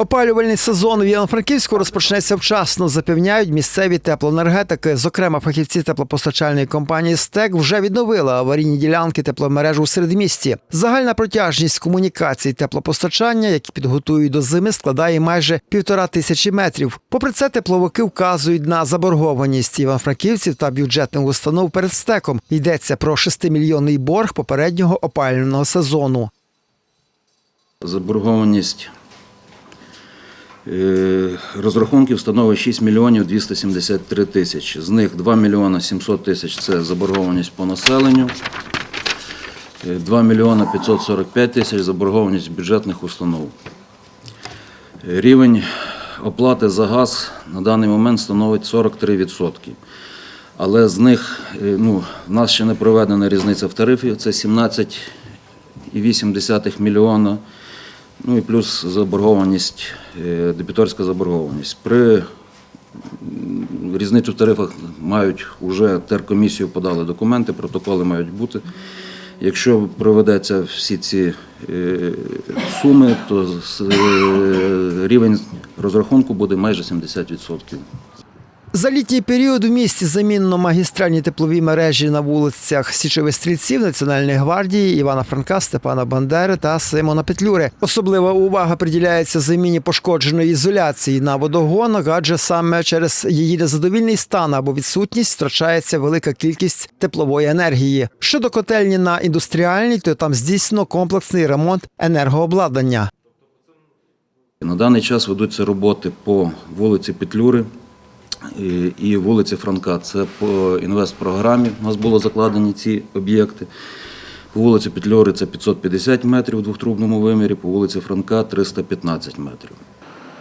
Опалювальний сезон в Івано-Франківську розпочнеться вчасно, запевняють місцеві теплоенергетики. Зокрема, фахівці теплопостачальної компанії СТЕК вже відновили аварійні ділянки тепломереж у середмісті. Загальна протяжність комунікацій теплопостачання, які підготують до зими, складає майже півтора тисячі метрів. Попри це, тепловики вказують на заборгованість івано-франківців та бюджетних установ перед стеком. Йдеться про 6-мільйонний борг попереднього опалювального сезону. Заборгованість розрахунків становить 6 мільйонів 273 тисячі. З них 2 мільйона 700 тисяч – це заборгованість по населенню, е, 2 мільйона 545 тисяч – заборгованість бюджетних установ. Е, Рівень оплати за газ на даний момент становить 43%. Але з них е, ну, в нас ще не проведена різниця в тарифі, це 17,8 мільйона. Ну і плюс заборгованість, е, дебіторська заборгованість. При різницю в тарифах мають вже теркомісію подали документи, протоколи мають бути. Якщо проведеться всі ці е, суми, то е, рівень розрахунку буде майже 70%. За літній період в місті замінено магістральні теплові мережі на вулицях Січових стрільців Національної гвардії Івана Франка, Степана Бандери та Симона Петлюри. Особлива увага приділяється заміні пошкодженої ізоляції на водогонах, адже саме через її незадовільний стан або відсутність втрачається велика кількість теплової енергії. Щодо котельні на індустріальній, то там здійснено комплексний ремонт енергообладнання. На даний час ведуться роботи по вулиці Петлюри і- вулиці Франка. Це по інвестпрограмі. У нас було закладені ці об'єкти. По вулиці Петлюри це 550 метрів у двохтрубному вимірі, по вулиці Франка 315 метрів.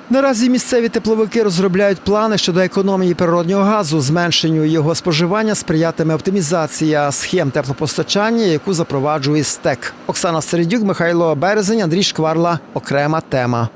Наразі місцеві тепловики розробляють плани щодо економії природнього газу. Зменшенню його споживання сприятиме оптимізація схем теплопостачання, яку запроваджує СТЕК. Оксана Середюк, Михайло Березень, Андрій Шкварла. Окрема тема.